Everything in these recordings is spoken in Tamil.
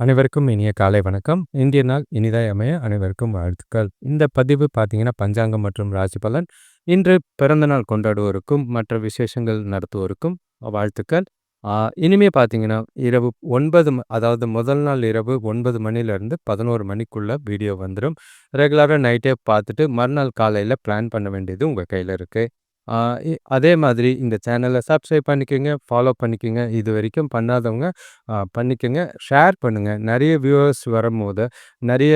அனைவருக்கும் இனிய காலை வணக்கம். இந்திய நாள் இனிதாய் அமைய அனைவருக்கும் வாழ்த்துக்கள். இந்த பதிவு பார்த்தீங்கன்னா, பஞ்சாங்கம் மற்றும் ராசி பலன். இன்று பிறந்தநாள் கொண்டாடுவோருக்கும், மற்ற விசேஷங்கள் நடத்துவோருக்கும் வாழ்த்துக்கள். இனிமே பார்த்தீங்கன்னா, இரவு ஒன்பது அதாவது முதல் நாள் இரவு ஒன்பது மணிலேருந்து 11 மணிக்குள்ள வீடியோ வந்துடும் ரெகுலராக நைட்டே பார்த்துட்டு, மறுநாள் காலையில் பிளான் பண்ண வேண்டியது உங்கள் கையில் இருக்குது அதே மாதிரி இந்த சேனலை சப்ஸ்கிரைப் பண்ணிக்கோங்க ஃபாலோ பண்ணிக்கோங்க இது வரைக்கும் பண்ணாதவங்க பண்ணிக்கோங்க ஷேர் பண்ணுங்கள் நிறைய வியூவர்ஸ் வரும்போது, நிறைய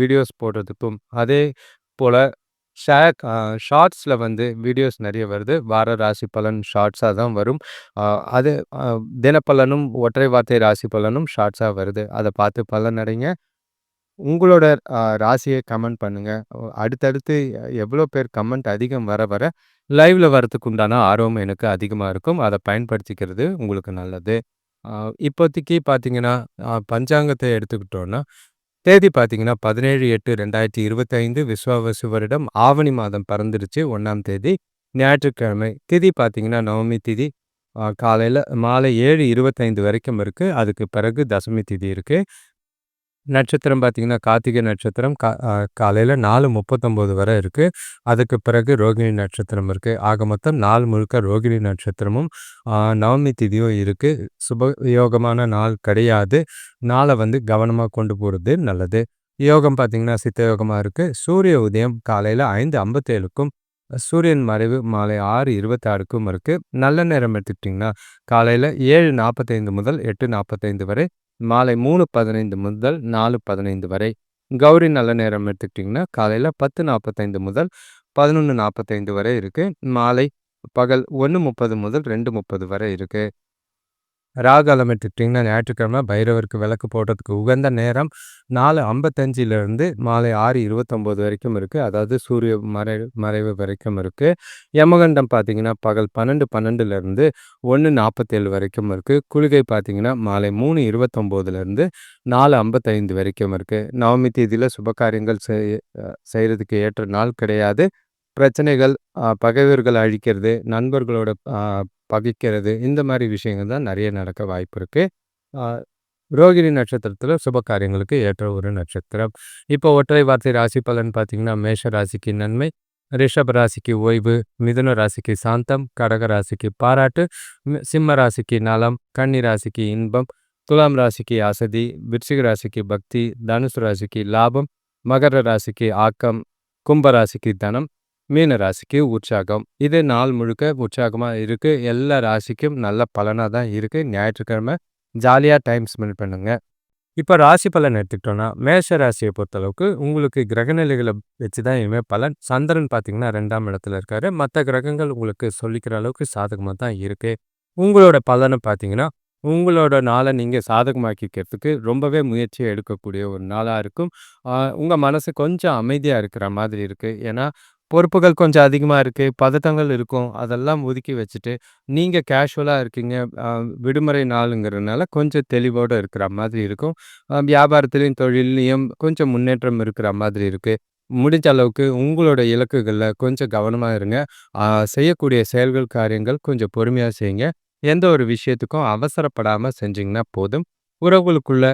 வீடியோஸ் போடுறதுக்கும், அதே போல் ஷேர் ஷார்ட்ஸில் வந்து வீடியோஸ் நிறைய வருது. வார ராசி பலன் ஷார்ட்ஸாக தான் வரும். அது தினப்பலனும், ஒற்றை வார்த்தை ராசி பலனும் ஷார்ட்ஸாக வருது. அதை பார்த்து பலனடைங்க. உங்களோட அ ராசிய கமெண்ட் பண்ணுங்க. ஒ அடுத்தடுத்து எவ்வளோ பேர் கமெண்ட் அதிகம் வர வர, லைவ்ல வரதுக்கு உண்டான ஆர்வம் எனக்கு அதிகமா இருக்கும். அத பயன்படுத்திக்கிறது உங்களுக்கு நல்லது. அ இப்போதைக்கு பார்த்தீங்கன்னா, அ பஞ்சாங்கத்த எடுத்துக்கிட்டோம்னா, தேதி பார்த்தீங்கன்னா 17/8/2025 விஸ்வாவசு வருடம் ஆவணி மாதம் பிறந்துருச்சு 1ஆம் தேதி ஞாயிற்றுக்கிழமை. திதி பார்த்தீங்கன்னா, நவமி திதி. அ காலையில மாலை 7:25 வரைக்கும் இருக்கு. அதுக்கு பிறகு தசமி திதி இருக்கு. நட்சத்திரம் பார்த்தீங்கன்னா, கார்த்திகை நட்சத்திரம் கா காலையில் நாலு முப்பத்தொம்போது வரை இருக்குது அதுக்கு பிறகு ரோகிணி நட்சத்திரம் இருக்குது ஆக மொத்தம் நாள் முழுக்க ரோகிணி நட்சத்திரமும், நவமி திதியும் இருக்குது சுபயோகமான நாள் கிடையாது. நாளை வந்து கவனமாக கொண்டு போகிறது நல்லது. யோகம் பார்த்தீங்கன்னா, சித்த யோகமாக இருக்குது சூரிய உதயம் காலையில் ஐந்து ஐம்பத்தேழுக்கும் சூரியன் மறைவு மாலை ஆறு இருபத்தாறுக்கும் இருக்குது நல்ல நேரம் எடுத்துக்கிட்டிங்கன்னா, காலையில் ஏழு நாற்பத்தைந்து முதல் 8:45 வரை, மாலை மூணு பதினைந்து முதல் நாலு பதினைந்து வரை. கௌரி நல்ல நேரம் எடுத்துக்கிட்டிங்கன்னா காலையில் பத்து நாற்பத்தைந்து முதல் பதினொன்று நாற்பத்தைந்து வரை இருக்குது மாலை பகல் ஒன்று முப்பது முதல் ரெண்டு முப்பது வரை இருக்குது ராகாலம் எடுத்துக்கிட்டிங்கன்னா, ஞாயிற்றுக்கிழமை பைரவருக்கு விளக்கு போடுறதுக்கு உகந்த நேரம் 4:55லிருந்து மாலை 6:29 வரைக்கும் இருக்குது அதாவது சூரிய மறை மறைவு வரைக்கும் இருக்குது யமகண்டம் பார்த்தீங்கன்னா, பகல் 12:12லிருந்து 1:47 வரைக்கும் இருக்குது குளிகை பார்த்திங்கன்னா மாலை 3:29லிருந்து 4:55 வரைக்கும் இருக்குது நவமி தேதியில் சுபகாரியங்கள் செய் செய்கிறதுக்கு ஏற்ற நாள் கிடையாது. பிரச்சனைகள், பகைவர்கள் அழிக்கிறது, நண்பர்களோட பகைக்கிறது, இந்த மாதிரி விஷயங்கள் தான் நிறைய நடக்க வாய்ப்பு இருக்கு. ரோகிணி நட்சத்திரத்தில் சுப காரியங்களுக்கு ஏற்ற ஒரு நட்சத்திரம். இப்போ ஒற்றை வார்த்தை ராசி பலன் பார்த்தீங்கன்னா, மேஷ ராசிக்கு நன்மை, ரிஷப ராசிக்கு ஓய்வு, மிதுன ராசிக்கு சாந்தம், கடக ராசிக்கு பாராட்டு, சிம்ம ராசிக்கு நலம், கன்னி ராசிக்கு இன்பம், துலாம் ராசிக்கு அசதி, விருச்சிக ராசிக்கு பக்தி, தனுசு ராசிக்கு லாபம், மகர ராசிக்கு ஆக்கம், கும்ப ராசிக்கு தனம், மீன ராசிக்கு உற்சாகம். இது நாள் முழுக்க உற்சாகமா இருக்கு. எல்லா ராசிக்கும் நல்ல பலனா தான் இருக்கு. ஞாயிற்றுக்கிழமை ஜாலியா டைம் ஸ்பெண்ட் பண்ணுங்க. இப்ப ராசி பலன் எடுத்துக்கிட்டோம்னா, மேஷ ராசியை பொறுத்தளவுக்கு உங்களுக்கு கிரகநிலைகள வச்சு தான் இனிமேல் பலன். சந்திரன் பார்த்தீங்கன்னா, ரெண்டாம் இடத்துல இருக்காரு. மத்த கிரகங்கள் உங்களுக்கு சொல்லிக்கிற அளவுக்கு சாதகமா தான் இருக்கு. உங்களோட பலனை பார்த்தீங்கன்னா, உங்களோட நாள நீங்க சாதகமாக்கிக்கிறதுக்கு ரொம்பவே முயற்சி எடுக்கக்கூடிய ஒரு நாளா இருக்கும். உங்கள் உங்க மனசு கொஞ்சம் அமைதியா இருக்கிற மாதிரி இருக்கு. ஏன்னா, பொறுப்புகள் கொஞ்சம் அதிகமாக இருக்குது பதட்டங்கள் இருக்கும். அதெல்லாம் ஒதுக்கி வச்சுட்டு, நீங்கள் கேஷுவலாக இருக்கீங்க. விடுமுறை நாளுங்கிறதுனால கொஞ்சம் தெளிவோட இருக்கிற மாதிரி இருக்கும். வியாபாரத்துலேயும் தொழிலையும் கொஞ்சம் முன்னேற்றம் இருக்கிற மாதிரி இருக்குது முடிஞ்ச அளவுக்கு உங்களோட இலக்குகளில் கொஞ்சம் கவனமாக இருங்க. செய்யக்கூடிய செயல்கள், காரியங்கள் கொஞ்சம் பொறுமையாக செய்யுங்க. எந்த ஒரு விஷயத்துக்கும் அவசரப்படாமல் செஞ்சிங்கன்னா போதும். உறவுகளுக்குள்ள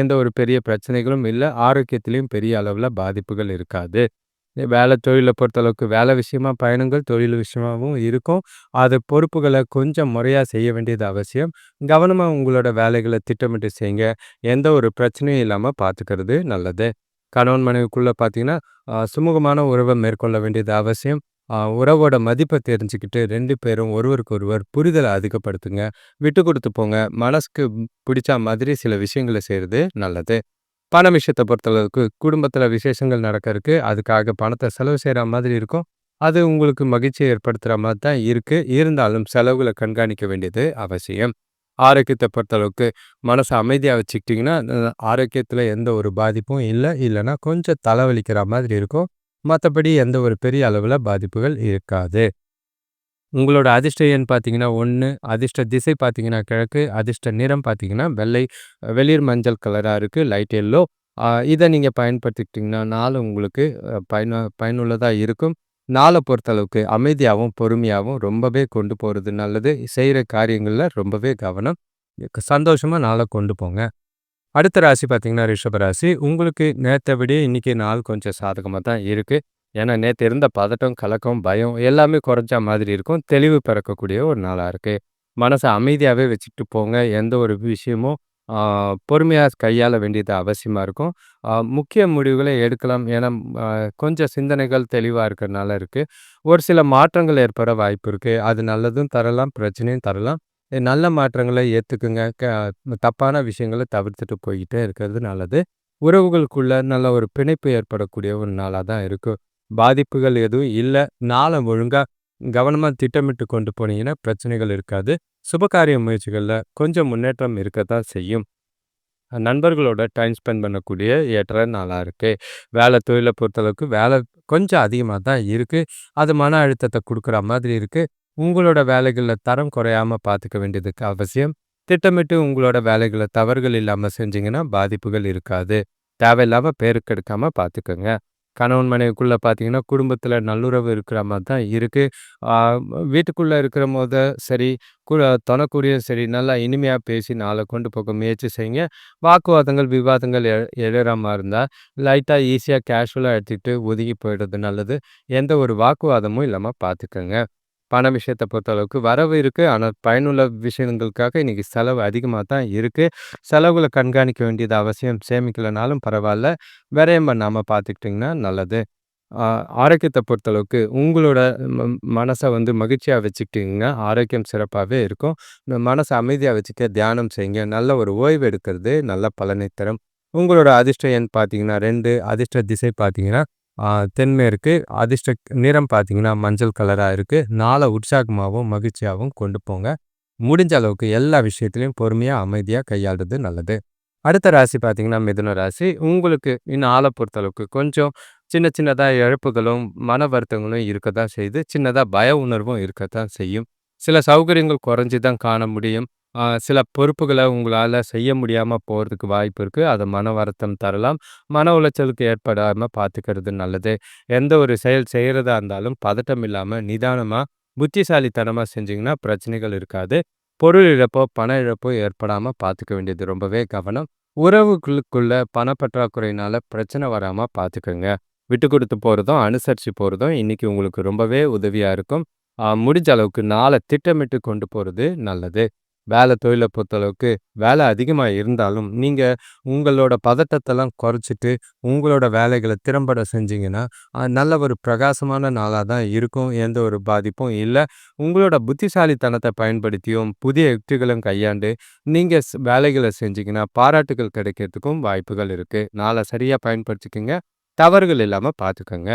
எந்த ஒரு பெரிய பிரச்சனைகளும் இல்லை ஆரோக்கியத்துலேயும் பெரிய அளவில் பாதிப்புகள் இருக்காது. வேலை, தொழிலை பொறுத்தளவுக்கு வேலை விஷயமா பயணங்கள், தொழில் விஷயமாகவும் இருக்கும். அது பொறுப்புகளை கொஞ்சம் முறையாக செய்ய வேண்டியது அவசியம். கவனமாக உங்களோட வேலைகளை திட்டமிட்டு செய்யுங்க. எந்த ஒரு பிரச்சனையும் இல்லாமல் பார்த்துக்கிறது நல்லது. கணவன் மனைவிக்குள்ளே பார்த்தீங்கன்னா, சுமூகமான உறவை மேற்கொள்ள வேண்டியது அவசியம். உறவோட மதிப்பை தெரிஞ்சுக்கிட்டு ரெண்டு பேரும் ஒருவருக்கு ஒருவர் புரிதலை அதிகப்படுத்துங்க. விட்டு கொடுத்து போங்க. மனசுக்கு பிடிச்சா மாதிரி சில விஷயங்கள செய்கிறது நல்லது. பண விஷயத்த பொறுத்தளவுக்கு குடும்பத்தில் விசேஷங்கள் நடக்க அதுக்காக பணத்தை செலவு செய்கிற மாதிரி இருக்கும். அது உங்களுக்கு மகிழ்ச்சியை ஏற்படுத்துற மாதிரி தான் இருக்கு. இருந்தாலும் செலவுகளை கண்காணிக்க வேண்டியது அவசியம். ஆரோக்கியத்தை பொறுத்தளவுக்கு மனச அமைதியா வச்சுக்கிட்டிங்கன்னா ஆரோக்கியத்தில் எந்த ஒரு பாதிப்பும் இல்ல. இல்லன்னா கொஞ்சம் தலைவலிக்கிற மாதிரி இருக்கும். மத்தபடி எந்த ஒரு பெரிய அளவுல பாதிப்புகள் இருக்காது. உங்களோட அதிர்ஷ்ட எண் பார்த்தீங்கன்னா ஒன்று அதிர்ஷ்ட திசை பார்த்தீங்கன்னா கிழக்கு, அதிர்ஷ்ட நிறம் பார்த்தீங்கன்னா வெள்ளை, வெளிர் மஞ்சள் கலரா இருக்கு. Light yellow. இதை நீங்கள் நீங்க நாள் உங்களுக்கு பயன பயனு இருக்கும். நாளை பொறுத்தளவுக்கு அமைதியாகவும் பொறுமையாகவும் ரொம்பவே கொண்டு போறது நல்லது. செய்கிற காரியங்கள்ல ரொம்பவே கவனம். சந்தோஷமா நாளை கொண்டு போங்க. அடுத்த ராசி பார்த்தீங்கன்னா ரிஷபராசி உங்களுக்கு நேரத்தை விட இன்னைக்கு நாள் கொஞ்சம் சாதகமா தான் இருக்கு. ஏன்னா நேற்று இருந்த பதட்டம், கலக்கம், பயம் எல்லாமே குறைஞ்ச மாதிரி இருக்கும். தெளிவு பிறக்கக்கூடிய ஒரு நாளாக இருக்கு. மனசை அமைதியாகவே வச்சுட்டு போங்க. எந்த ஒரு விஷயமும் பொறுமையாக கையாள வேண்டியது அவசியமாக இருக்கும். முக்கிய முடிவுகளை எடுக்கலாம். ஏன்னா கொஞ்சம் சிந்தனைகள் தெளிவாக இருக்கிறனால இருக்குது ஒரு சில மாற்றங்கள் ஏற்பட வாய்ப்பு இருக்குது அது நல்லதும் தரலாம், பிரச்சனையும் தரலாம். நல்ல மாற்றங்களை ஏற்றுக்குங்க க தப்பான விஷயங்களை தவிர்த்துட்டு போய்கிட்டே இருக்கிறது நல்லது. உறவுகளுக்குள்ள நல்ல ஒரு பிணைப்பு ஏற்படக்கூடிய ஒரு நாளாக தான் இருக்கும் பாதிப்புகள் எதுவும் இல்ல. நாளை ஒழுங்கா கவனமா திட்டமிட்டு கொண்டு போனீங்கன்னா பிரச்சனைகள் இருக்காது. சுபகாரிய முயற்சிகள்ல கொஞ்சம் முன்னேற்றம் இருக்கத்தான் செய்யும். நண்பர்களோட டைம் ஸ்பெண்ட் பண்ணக்கூடிய ஏற்ற நாளா இருக்கு. வேலை தொழில பொறுத்தளவுக்கு வேலை கொஞ்சம் அதிகமா தான் இருக்கு. அது மன அழுத்தத்தை குடுக்குற மாதிரி இருக்கு. உங்களோட வேலைகள்ல தரம் குறையாம பார்த்துக்க வேண்டியதுக்கு அவசியம். திட்டமிட்டு உங்களோட வேலைகள தவறுகள் இல்லாம செஞ்சீங்கன்னா பாதிப்புகள் இருக்காது. தேவையில்லாம பேருக்கு எடுக்காம கணவன் மனைவிக்குள்ளே பார்த்தீங்கன்னா, குடும்பத்தில் நல்லுறவு இருக்கிற மாதிரி தான் இருக்குது வீட்டுக்குள்ளே இருக்கிற இருக்கிறபோது சரி, கு தொணக்கூடியும் சரி, நல்லா இனிமையாக பேசி நாளை கொண்டு போக முயற்சி செய்யுங்க. வாக்குவாதங்கள், விவாதங்கள் எ எழற மாதிரி இருந்தால் லைட்டாக ஈஸியாக கேஷுவலாக எடுத்துக்கிட்டு ஒதுங்கி போயிடுறது நல்லது. எந்த ஒரு வாக்குவாதமும் இல்லாமல் பார்த்துக்கங்க. பண விஷயத்த பொறுத்தளவுக்கு வரவு இருக்குது ஆனால் பயனுள்ள விஷயங்களுக்காக இன்னைக்கு செலவு அதிகமாக தான் இருக்குது செலவுகளை கண்காணிக்க வேண்டியது அவசியம். சேமிக்கலைனாலும் பரவாயில்ல விரயம் பண்ணாம பார்த்துக்கிட்டிங்கன்னா நல்லது. ஆரோக்கியத்தை பொறுத்தளவுக்கு உங்களோட ம வந்து மகிழ்ச்சியாக வச்சுக்கிட்டிங்கன்னா ஆரோக்கியம் சிறப்பாகவே இருக்கும். மனசை அமைதியாக வச்சுக்க தியானம் செய்யுங்க. நல்ல ஒரு ஓய்வு எடுக்கிறது நல்ல பலனை தரும். உங்களோட அதிர்ஷ்ட எண் பார்த்தீங்கன்னா ரெண்டு அதிர்ஷ்ட திசை பார்த்தீங்கன்னா, தென்மேற்கு. அதிர்ஷ்ட நிறம் பார்த்தீங்கன்னா, மஞ்சள் கலரா இருக்கு. நாளை உற்சாகமாவும், மகிழ்ச்சியாவும் கொண்டு போங்க. முடிஞ்ச அளவுக்கு எல்லா விஷயத்துலையும் பொறுமையா, அமைதியா கையாளுறது நல்லது. அடுத்த ராசி பார்த்தீங்கன்னா, மிதுன ராசி. உங்களுக்கு இன்னும் ஆளை பொறுத்தளவுக்கு கொஞ்சம் சின்ன சின்னதாக இழப்புகளும், மன வருத்தங்களும் இருக்கத்தான் செய்யுது. சின்னதாக பய உணர்வும் இருக்கத்தான் செய்யும். சில சௌகரியங்கள் குறைஞ்சு தான் காண முடியும். ஆ சில பொறுப்புகள உங்களால செய்ய முடியாம போறதுக்கு வாய்ப்பு இருக்கு. அது மன வருத்தம் தரலாம். மன உளைச்சலுக்கு ஏற்படாம பார்த்துக்கிறது நல்லது. எந்த ஒரு செயல் செய்றதா இருந்தாலும் பதட்டம் இல்லாம நிதானமா, புத்திசாலித்தனமா செஞ்சீங்கன்னா பிரச்சனைகள் இருக்காது. பொருள் இழப்போ, பண இழப்போ ஏற்படாம பார்த்துக்க வேண்டியது ரொம்பவே கவனம். உறவுகளுக்குள்ள பணப்பற்றாக்குறையினால பிரச்சனை வராம பார்த்துக்கங்க. விட்டு கொடுத்து போறதும், அனுசரிச்சு போறதும் இன்னைக்கு உங்களுக்கு ரொம்பவே உதவியா இருக்கும். ஆ முடிஞ்ச அளவுக்கு நாள திட்டமிட்டு கொண்டு போறது நல்லது. வேலை தொழிலை பொறுத்தளவுக்கு வேலை அதிகமாக இருந்தாலும், நீங்கள் உங்களோட பதட்டத்தெல்லாம் குறைச்சிட்டு, உங்களோட வேலைகளை திறம்பட செஞ்சீங்கன்னா, நல்ல ஒரு பிரகாசமான நாளாக தான் இருக்கும். எந்த ஒரு பாதிப்பும் இல்லை உங்களோட புத்திசாலித்தனத்தை பயன்படுத்தியும், புதிய யுக்திகளும் கையாண்டு, நீங்கள் வேலைகளை செஞ்சிங்கன்னா பாராட்டுகள் கிடைக்கிறதுக்கும் வாய்ப்புகள் இருக்குது நாளை சரியாக பயன்படுத்திக்கங்க. தவறுகள் இல்லாமல் பார்த்துக்கங்க.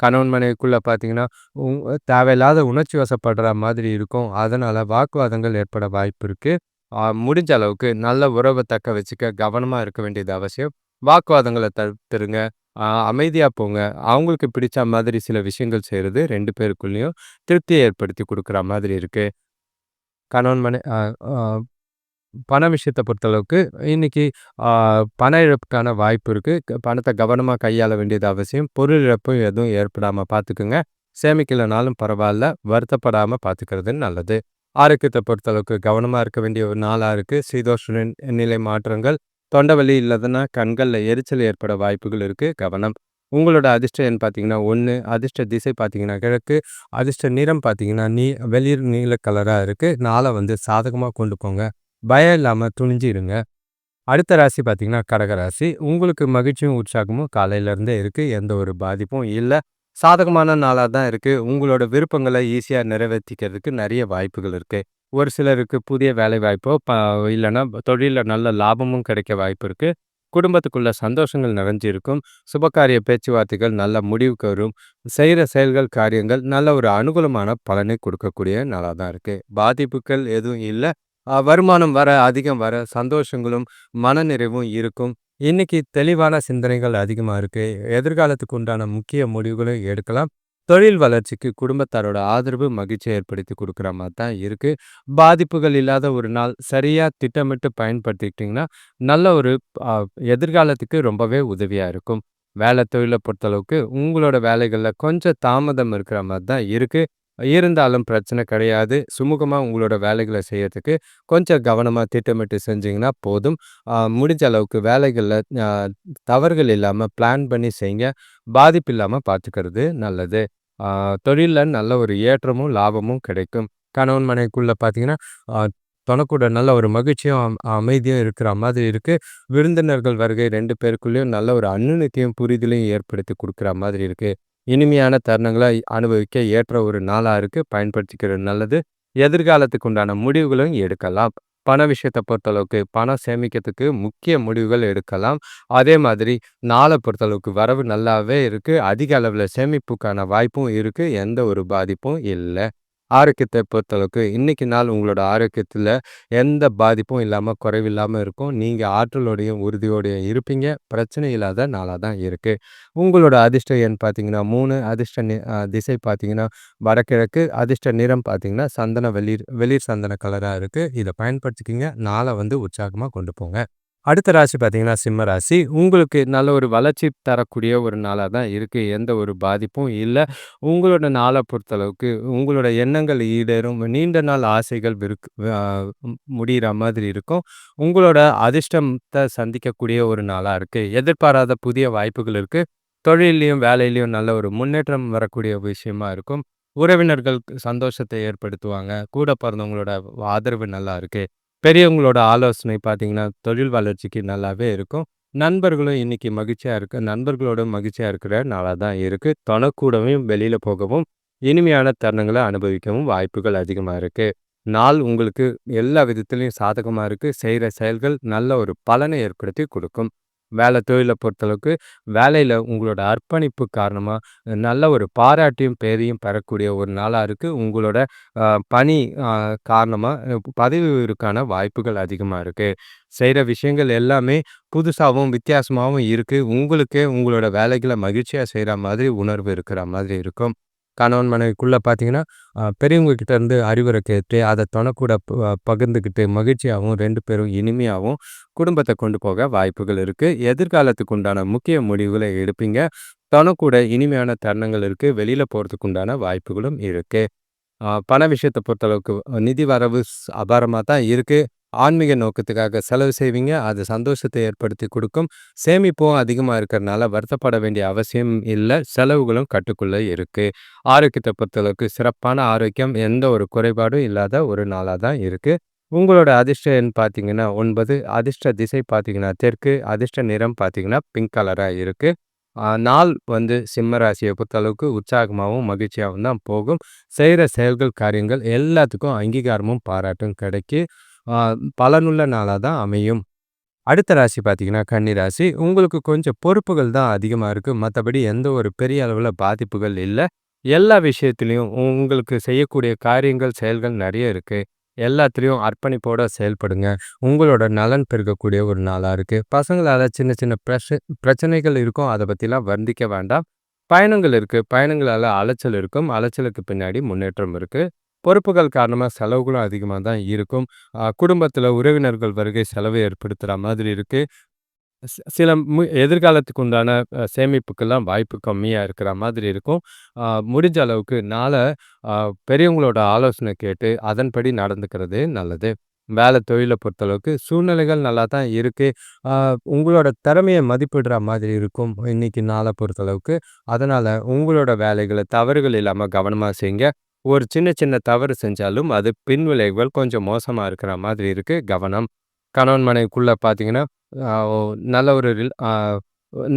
கணவன் மனைவிக்குள்ளே பார்த்தீங்கன்னா, உ தேவையில்லாத உணர்ச்சி வசப்படுற மாதிரி இருக்கும். அதனால் வாக்குவாதங்கள் ஏற்பட வாய்ப்பு இருக்குது முடிஞ்ச அளவுக்கு நல்ல உறவை தக்க வச்சுக்க கவனமாக இருக்க வேண்டியது அவசியம். வாக்குவாதங்களை தவிர்த்துருங்க. அமைதியாக போங்க. அவங்களுக்கு பிடிச்ச மாதிரி சில விஷயங்கள் செய்கிறது ரெண்டு பேருக்குள்ளேயும் திருப்தியை ஏற்படுத்தி கொடுக்குற மாதிரி இருக்குது கணவன் மனை பண விஷயத்தை பொறுத்தளவுக்கு இன்னைக்கு பண இழப்புக்கான வாய்ப்பு இருக்குது பணத்தை கவனமாக கையாள வேண்டியது அவசியம். பொருள் இழப்பு எதுவும் ஏற்படாமல் பார்த்துக்குங்க சேமிக்கலனாலும் பரவாயில்ல வருத்தப்படாமல் பார்த்துக்கிறது நல்லது. ஆரோக்கியத்தை பொறுத்தளவுக்கு கவனமாக இருக்க வேண்டிய ஒரு நாளாக இருக்கு. சீதோஷ்ண நிலை மாற்றங்கள், தொண்டை வலி இல்லதுன்னா எரிச்சல் ஏற்பட வாய்ப்புகள் இருக்குது கவனம். உங்களோட அதிர்ஷ்ட எண் பார்த்தீங்கன்னா ஒன்று அதிர்ஷ்ட திசை பார்த்தீங்கன்னா கிழக்கு, அதிர்ஷ்ட நிறம் பார்த்தீங்கன்னா நீ வெளிர் நீல கலராக இருக்குது நாளை வந்து சாதகமாக கொண்டு போங்க. பயம் இல்லாம துணிஞ்சு இருங்க. அடுத்த ராசி பார்த்தீங்கன்னா கடக ராசி. உங்களுக்கு மகிழ்ச்சியும், உற்சாகமும் காலையில இருந்தே இருக்கு. எந்த ஒரு பாதிப்பும் இல்ல. சாதகமான நாளா தான் இருக்கு. உங்களோட விருப்பங்களை ஈஸியா நிறைவேத்திக்கிறதுக்கு நிறைய வாய்ப்புகள் இருக்கு. ஒரு சிலருக்கு புதிய வேலைவாய்ப்போ, ப இல்லைன்னா தொழிலில் நல்ல லாபமும் கிடைக்க வாய்ப்பு இருக்கு. குடும்பத்துக்குள்ள சந்தோஷங்கள் நிறைஞ்சு இருக்கும். சுபகாரிய பேச்சுவார்த்தைகள் நல்ல முடிவுக்கு வரும். செய்கிற செயல்கள், காரியங்கள் நல்ல ஒரு அனுகூலமான பலனை கொடுக்கக்கூடிய நாளா தான் இருக்கு. பாதிப்புகள் எதுவும் இல்லை வருமானம் வர, அதிகம் வர, சந்தோஷங்களும், மனநிறைவும் இருக்கும். இன்னைக்கு தெளிவான சிந்தனைகள் அதிகமா இருக்கு. எதிர்காலத்துக்கு உண்டான முக்கிய முடிவுகளும் எடுக்கலாம். தொழில் வளர்ச்சிக்கு குடும்பத்தாரோட ஆதரவு மகிழ்ச்சியை ஏற்படுத்தி கொடுக்குற மாதிரி தான் இருக்கு. பாதிப்புகள் இல்லாத ஒரு நாள். சரியா திட்டமிட்டு பயன்படுத்திக்கிட்டிங்கன்னா நல்ல ஒரு எதிர்காலத்துக்கு ரொம்பவே உதவியா இருக்கும். வேலை தொழில பொறுத்தளவுக்கு உங்களோட வேலைகள்ல கொஞ்சம் தாமதம் இருக்கிற மாதிரி தான் இருக்கு. இருந்தாலும் பிரச்சனை கிடையாது. சுமூகமாக உங்களோட வேலைகளை செய்யறதுக்கு கொஞ்சம் கவனமாக திட்டமிட்டு செஞ்சீங்கன்னா போதும். முடிஞ்ச அளவுக்கு வேலைகளில் தவறுகள் இல்லாமல் பிளான் பண்ணி செய்ங்க. பாதிப்பு இல்லாமல் பார்த்துக்கிறது நல்லது. தொழிலில் நல்ல ஒரு ஏற்றமும், லாபமும் கிடைக்கும். கணவன் மனைக்குள்ளே பார்த்தீங்கன்னா, தனக்கூட நல்ல ஒரு மகிழ்ச்சியும், அமைதியும் இருக்கிற மாதிரி இருக்குது விருந்தினர்கள் வருகை ரெண்டு பேருக்குள்ளேயும் நல்ல ஒரு அந்யுன்யத்தையும், புரிதலையும் ஏற்படுத்தி கொடுக்குற மாதிரி இருக்குது இனிமையான தருணங்களை அனுபவிக்க ஏற்ற ஒரு நாளாக இருக்குது பயன்படுத்திக்கிறது நல்லது. எதிர்காலத்துக்கு உண்டான முடிவுகளும் எடுக்கலாம். பண விஷயத்தை பொறுத்தளவுக்கு பணம் சேமிக்கிறதுக்கு முக்கிய முடிவுகள் எடுக்கலாம். அதே மாதிரி நாளை பொறுத்தளவுக்கு வரவு நல்லாவே இருக்குது அதிக அளவில் சேமிப்புக்கான வாய்ப்பும் இருக்குது எந்த ஒரு பாதிப்பும் இல்லை ஆரோக்கியத்தை பொறுத்தளவுக்கு இன்றைக்கி நாள் உங்களோட ஆரோக்கியத்தில் எந்த பாதிப்பும் இல்லாமல் குறைவில்லாமல் இருக்கும். நீங்கள் ஆற்றலோடையும், உறுதியோடையும் இருப்பீங்க. பிரச்சனை இல்லாத நாளாக தான் இருக்குது உங்களோட அதிர்ஷ்ட எண் பார்த்தீங்கன்னா மூணு அதிர்ஷ்ட நி திசை பார்த்தீங்கன்னா வடகிழக்கு. அதிர்ஷ்ட நிறம் பார்த்தீங்கன்னா சந்தன வெளிர் வெளிர் சந்தன கலராக இருக்குது இதை பயன்படுத்திக்கிங்க நாளை வந்து உற்சாகமாக கொண்டு போங்க. அடுத்த ராசி பார்த்தீங்கன்னா சிம்ம ராசி. உங்களுக்கு நல்ல ஒரு வளர்ச்சி தரக்கூடிய ஒரு நாளாக தான் இருக்குது எந்த ஒரு பாதிப்பும் இல்லை உங்களோட நாளை பொறுத்தளவுக்கு உங்களோட எண்ணங்கள் ஈடேறும். நீண்ட நாள் ஆசைகள் விருக் முடிகிற முடியிற மாதிரி இருக்கும். உங்களோட அதிர்ஷ்டத்தை சந்திக்கக்கூடிய ஒரு நாளாக இருக்குது எதிர்பாராத புதிய வாய்ப்புகள் இருக்குது தொழிலையும் வேலையிலையும் நல்ல ஒரு முன்னேற்றம் வரக்கூடிய விஷயமா இருக்கும். உறவினர்கள் சந்தோஷத்தை ஏற்படுத்துவாங்க. கூட பிறந்தவங்களோட ஆதரவு நல்லா இருக்குது பெரியவங்களோட ஆலோசனை பார்த்தீங்கன்னா, தொழில் வளர்ச்சிக்கு நல்லாவே இருக்கும். நண்பர்களும் இன்னைக்கு மகிழ்ச்சியா இருக்க நண்பர்களோட மகிழ்ச்சியா இருக்கிற நாளா தான் இருக்கு. தொணக்கூடவும் வெளியில போகவும், இனிமையான தருணங்கள அனுபவிக்கவும் வாய்ப்புகள் அதிகமா இருக்கு. நாள் உங்களுக்கு எல்லா விதத்திலயும் சாதகமா இருக்கு. செய்ற செயல்கள் நல்ல ஒரு பலனை ஏற்படுத்தி கொடுக்கும் வேலை தொழிலை பொறுத்தளவுக்கு, வேலையில் உங்களோட அர்ப்பணிப்பு காரணமாக நல்ல ஒரு பாராட்டையும், பேரையும் பெறக்கூடிய ஒரு நாளாக இருக்குது உங்களோட பணி காரணமாக பதவிக்கான பதவி உயர்வுக்கான வாய்ப்புகள் அதிகமாக இருக்குது செய்கிற விஷயங்கள் எல்லாமே புதுசாகவும் வித்தியாசமாகவும் இருக்குது உங்களுக்கே உங்களோட வேலைகளை மகிழ்ச்சியாக செய்கிற மாதிரி உணர்வு இருக்கிற மாதிரி இருக்கும். கணவன் மனைவிக்குள்ளே பார்த்தீங்கன்னா, பெரியவங்கக்கிட்டேருந்து பெரியவங்க அறிவுரை கேட்டு, அதை தொணக்கூட ப பகிர்ந்துக்கிட்டு மகிழ்ச்சியாகவும் ரெண்டு பேரும் இனிமையாகவும் குடும்பத்தை கொண்டு போக வாய்ப்புகள் இருக்குது எதிர்காலத்துக்கு உண்டான முக்கிய முடிவுகளை எடுப்பீங்க. தொணக்கூட இனிமையான தருணங்கள் இருக்குது வெளியில் போகிறதுக்கு உண்டான வாய்ப்புகளும் இருக்குது பண விஷயத்தை பொறுத்தளவுக்கு நிதி வரவு அபாரமாக தான் இருக்குது ஆன்மீக நோக்கத்துக்காக செலவு செய்வீங்க. அது சந்தோஷத்தை ஏற்படுத்தி கொடுக்கும் சேமிப்பும் அதிகமாக இருக்கிறனால வருத்தப்பட வேண்டிய அவசியம் இல்லை செலவுகளும் கட்டுக்குள்ளே இருக்குது ஆரோக்கியத்தை பொறுத்தளவுக்கு சிறப்பான ஆரோக்கியம். எந்த ஒரு குறைபாடும் இல்லாத ஒரு நாளாக தான் இருக்குது உங்களோட அதிர்ஷ்ட எண் பார்த்தீங்கன்னா ஒன்பது அதிர்ஷ்ட திசை பார்த்தீங்கன்னா தெற்கு. அதிர்ஷ்ட நிறம் பார்த்தீங்கன்னா பிங்க் கலராக இருக்குது நாள் வந்து சிம்ம ராசியை பொறுத்தளவுக்கு உற்சாகமாகவும் மகிழ்ச்சியாகவும் தான் போகும். செய்கிற செயல்கள், காரியங்கள் எல்லாத்துக்கும் அங்கீகாரமும், பாராட்டும் கிடைக்கி, பலனுள்ள நாளா தான் அமையும். அடுத்த ராசி பார்த்தீங்கன்னா கன்னி ராசி. உங்களுக்கு கொஞ்சம் பொறுப்புகள் தான் அதிகமா இருக்கு. மத்தபடி எந்த ஒரு பெரிய அளவுல பாதிப்புகள் இல்ல. எல்லா விஷயத்திலயும் உங்களுக்கு செய்யக்கூடிய காரியங்கள், செயல்கள் நிறைய இருக்கு. எல்லாத்துலயும் அர்ப்பணிப்போட செயல்படுங்க. உங்களோட நலன் பெருகக்கூடிய ஒரு நாளா இருக்கு. பசங்களால சின்ன சின்ன பிரஷ பிரச்சனைகள் இருக்கும். அத பத்திலாம் வருந்திக்க வேண்டாம். பயணங்கள் இருக்கு. பயணங்களால அலைச்சல் இருக்கும். அலைச்சலுக்கு பின்னாடி முன்னேற்றம் இருக்கு. பொறுப்புகள் காரணமாக செலவுகளும் அதிகமாக தான் இருக்கும். குடும்பத்தில் உறவினர்கள் வருகை செலவு ஏற்படுத்துகிற மாதிரி இருக்குது சில மு எதிர்காலத்துக்கு உண்டான சேமிப்புக்கெல்லாம் வாய்ப்பு கம்மியாக இருக்கிற மாதிரி இருக்கும். முடிஞ்ச அளவுக்கு நாளை பெரியவங்களோட ஆலோசனை கேட்டு அதன்படி நடந்துக்கிறது நல்லது. வேலை தொழிலை பொறுத்தளவுக்கு சூழ்நிலைகள் நல்லா தான் இருக்குது உங்களோட திறமையை மதிப்பிடுற மாதிரி இருக்கும். இன்னைக்கு நாளை பொறுத்தளவுக்கு. அதனால் உங்களோட வேலைகளை தவறுகள் இல்லாமல் கவனமாக செய்யுங்க ஒரு சின்ன சின்ன தவறு செஞ்சாலும் அது பின் விளைவுகள் கொஞ்சம் மோசமா இருக்கிற மாதிரி இருக்கு. கவனம். கணவன் மனைவிக்குள்ள பார்த்தீங்கன்னா, நல்ல ஒரு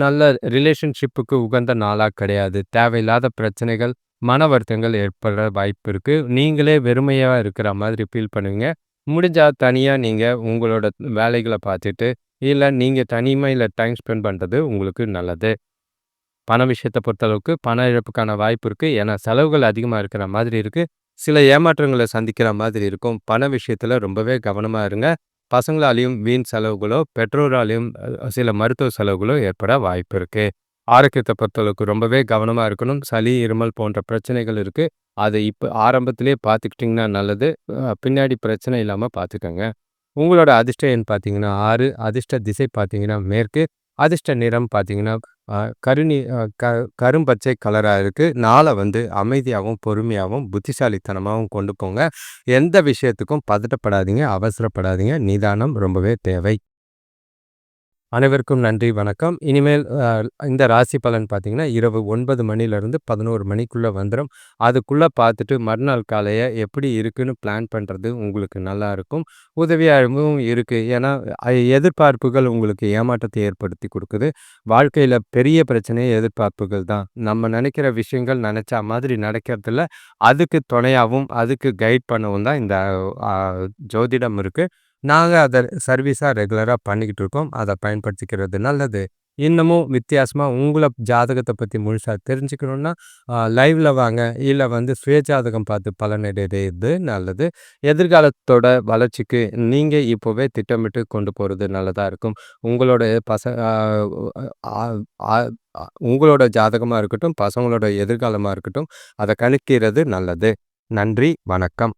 நல்ல ரிலேஷன்ஷிப்புக்கு உகந்த நாளா கிடையாது. தேவையில்லாத பிரச்சனைகள், மன வருத்தங்கள் ஏற்பட வாய்ப்பு இருக்கு. நீங்களே வெறுமையா இருக்கிற மாதிரி ஃபீல் பண்ணுவீங்க. முடிஞ்சா தனியா நீங்க உங்களோட வேலைகளை பார்த்துட்டு, இல்லை நீங்கள் தனிமையில டைம் ஸ்பெண்ட் பண்ணுறது உங்களுக்கு நல்லது. பண விஷயத்த பொறுத்தளவுக்கு பண இழப்புக்கான வாய்ப்பு இருக்கு. ஏன்னா செலவுகள் அதிகமா இருக்கிற மாதிரி இருக்கு. சில ஏமாற்றங்கள சந்திக்கிற மாதிரி இருக்கும். பண விஷயத்துல ரொம்பவே கவனமா இருங்க. பசங்களாலயும் வீண் செலவுகளோ, பெற்றோராலயும் சில மருத்துவ செலவுகளோ ஏற்பட வாய்ப்பு இருக்கு. ஆரோக்கியத்த பொறுத்தளவுக்கு ரொம்பவே கவனமா இருக்கணும். சளி, இருமல் போன்ற பிரச்சனைகள் இருக்கு. அத இப்ப ஆரம்பத்திலே பார்த்துக்கிட்டிங்கன்னா நல்லது. பின்னாடி பிரச்சனை இல்லாம பார்த்துக்கோங்க உங்களோட அதிர்ஷ்ட எண் பார்த்தீங்கன்னா ஆறு அதிர்ஷ்ட திசை பார்த்தீங்கன்னா மேற்கு. அதிர்ஷ்ட நிறம் பார்த்தீங்கன்னா, கருணி க கரும்பச்சை கலராக இருக்குது நாளை வந்து அமைதியாகவும் பொறுமையாகவும் புத்திசாலித்தனமாகவும் கொண்டு போங்க. எந்த விஷயத்துக்கும் பதட்டப்படாதீங்க, அவசரப்படாதீங்க. நிதானம் ரொம்பவே தேவை. அனைவருக்கும் நன்றி, வணக்கம். இனிமேல் இந்த ராசி பலன் பார்த்திங்கன்னா இரவு ஒன்பது மணிலேருந்து பதினோரு மணிக்குள்ளே வந்துடும் அதுக்குள்ளே பார்த்துட்டு மறுநாள் காலையை எப்படி இருக்குன்னு பிளான் பண்ணுறது உங்களுக்கு நல்லாயிருக்கும் உதவியாகவும் இருக்குது ஏன்னா, எதிர்பார்ப்புகள் உங்களுக்கு ஏமாற்றத்தை ஏற்படுத்தி கொடுக்குது வாழ்க்கையில் பெரிய பிரச்சனையே எதிர்பார்ப்புகள் தான். நம்ம நினைக்கிற விஷயங்கள் நினச்சா மாதிரி நடக்கிறதில்ல. அதுக்கு துணையாகவும் அதுக்கு கைட் பண்ணவும் தான் இந்த ஜோதிடம் இருக்குது நாங்கள் அதை சர்வீஸாக ரெகுலராக பண்ணிக்கிட்டு இருக்கோம். அதை பயன்படுத்திக்கிறது நல்லது. இன்னமும் வித்தியாசமாக உங்களை ஜாதகத்தை பற்றி முழுசாக தெரிஞ்சுக்கணுன்னா லைவில் லைவ்ல வாங்க. இல்லை வந்து சுய ஜாதகம் பார்த்து பலனடைறது நல்லது. எதிர்காலத்தோட வளர்ச்சிக்கு நீங்கள் இப்போவே திட்டமிட்டு கொண்டு போகிறது நல்லதாக இருக்கும். உங்களோட பச உங்களோட ஜாதகமாக இருக்கட்டும், பசங்களோட எதிர்காலமாக இருக்கட்டும், அதை கணிக்கிறது நல்லது. நன்றி, வணக்கம்.